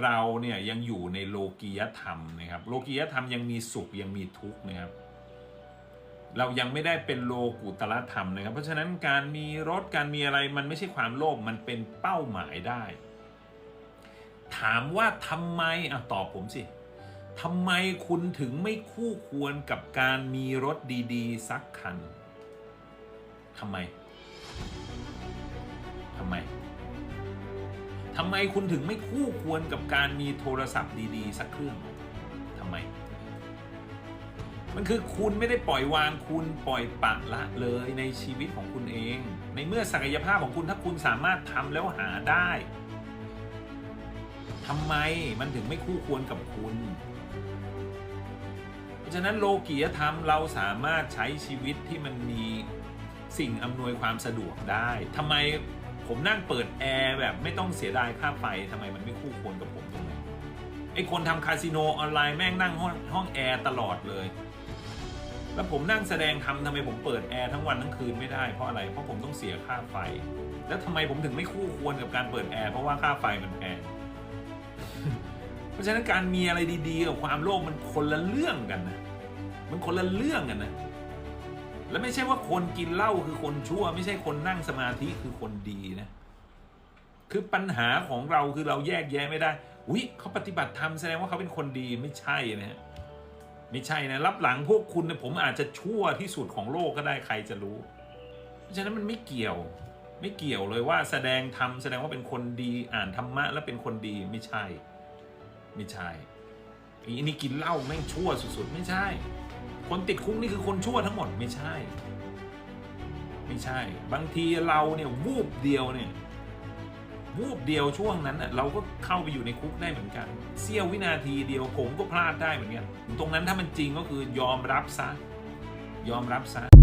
เราเนี่ยยังอยู่ในโลกียธรรมนะครับ โลกียธรรมยังมีสุขยังมีทุกข์นะครับ เรายังไม่ได้เป็นโลกุตละธรรมนะครับ เพราะฉะนั้นการมีรถการมีอะไรมันไม่ใช่ความโลภมันเป็นเป้าหมายได้ ถามว่าทำไมอะตอบผมสิทำไมคุณถึงไม่คู่ควรกับการมีรถดี ๆ สักคันทำไม ทำไมคุณถึงไม่คู่ควรกับการมีโทรศัพท์ดีๆ สักเครื่องทำไม มันคือคุณไม่ได้ปล่อยวางคุณปล่อยปะละเลยในชีวิตของคุณเอง ในเมื่อศักยภาพของคุณถ้าคุณสามารถทำแล้วหาได้ทำไมมันถึงไม่คู่ควรกับคุณ เพราะฉะนั้นโลกียธรรมเราสามารถใช้ชีวิตที่มันมีสิ่งอำนวยความสะดวกได้ทำไม ผมนั่งเปิดแอร์แบบไม่ต้องเสียดายค่าไฟทำไมมันไม่คู่ควรกับผมตรงไหนไอคนทำคาสิโนออนไลน์แม่งนั่งห้องห้องแอร์ตลอดเลย แล้วผมนั่งแสดงทำทำไมผมเปิดแอร์ทั้งวันทั้งคืนไม่ได้เพราะอะไร เพราะผมต้องเสียค่าไฟ แล้วทำไมผมถึงไม่คู่ควรกับการเปิดแอร์เพราะว่าค่าไฟมันแพงเพราะฉะนั้นการมีอะไรดีๆกับความโลภมันคนละเรื่องกันนะ มันคนละเรื่องกันนะ แล้วไม่ใช่ว่าคนกินเหล้าคือคนชั่ว ไม่ใช่คนนั่งสมาธิคือคนดีนะ คือปัญหาของเราคือเราแยกแยะไม่ได้วิเขาปฏิบัติธรรมแสดงว่าเขาเป็นคนดีไม่ใช่นะฮะไม่ใช่นะรับหลังพวกคุณเนี่ยผมอาจจะชั่วที่สุดของโลกก็ได้ใครจะรู้ เพราะฉะนั้นมันไม่เกี่ยว ไม่เกี่ยวเลยว่าแสดงธรรมแสดงว่าเป็นคนดีอ่านธรรมะแล้วเป็นคนดีไม่ใช่ ไม่ใช่อ้นี่กินเหล้าแม่งชั่วสุดๆ ไม่ใช่ คนติดคุกนี่คือคนชั่วทั้งหมดไม่ใช่ ไม่ใช่ บางทีเราเนี่ยวูบเดียวเนี่ยวูบเดียวช่วงนั้นน่ะเราก็เข้าไปอยู่ในคุกได้เหมือนกันเสี้ยววินาทีเดียวผมก็พลาดได้เหมือนกันตรงนั้นถ้ามันจริงก็คือยอมรับซะยอมรับซะ